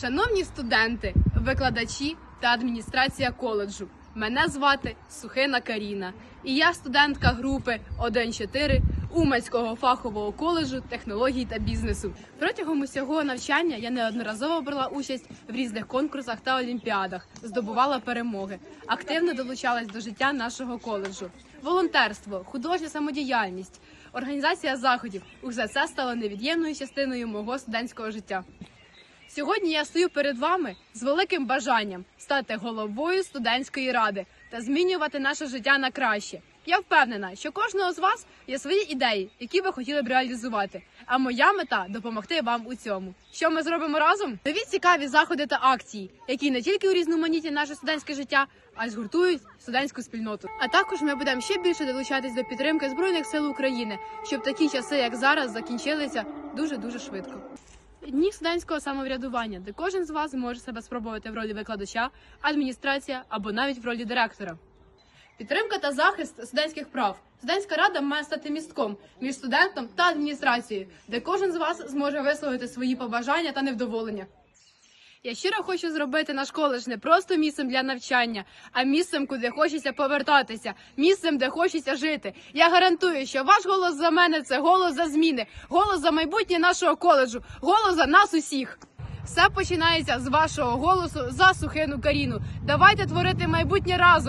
Шановні студенти, викладачі та адміністрація коледжу. Мене звати Сухина Каріна, і я студентка групи 1-4 Уманського фахового коледжу технологій та бізнесу. Протягом усього навчання я неодноразово брала участь в різних конкурсах та олімпіадах, здобувала перемоги, активно долучалась до життя нашого коледжу. Волонтерство, художня самодіяльність, організація заходів усе це стало невід'ємною частиною мого студентського життя. Сьогодні я стою перед вами з великим бажанням стати головою студентської ради та змінювати наше життя на краще. Я впевнена, що кожного з вас є свої ідеї, які ви хотіли б реалізувати. А моя мета допомогти вам у цьому. Що ми зробимо разом? Нові цікаві заходи та акції, які не тільки урізноманітні наше студентське життя, а й згуртують студентську спільноту. А також ми будемо ще більше долучатись до підтримки збройних сил України, щоб такі часи, як зараз, закінчилися дуже дуже швидко. Дні студентського самоврядування, де кожен з вас зможе себе спробувати в ролі викладача, адміністрація або навіть в ролі директора. Підтримка та захист студентських прав. Студентська рада має стати містком між студентом та адміністрацією, де кожен з вас зможе висловити свої побажання та невдоволення. Я щиро хочу зробити наш коледж не просто місцем для навчання, а місцем, куди хочеться повертатися, місцем, де хочеться жити. Я гарантую, що ваш голос за мене це голос за зміни, голос за майбутнє нашого коледжу, голос за нас усіх. Все починається з вашого голосу за сухину Каріну. Давайте творити майбутнє разом.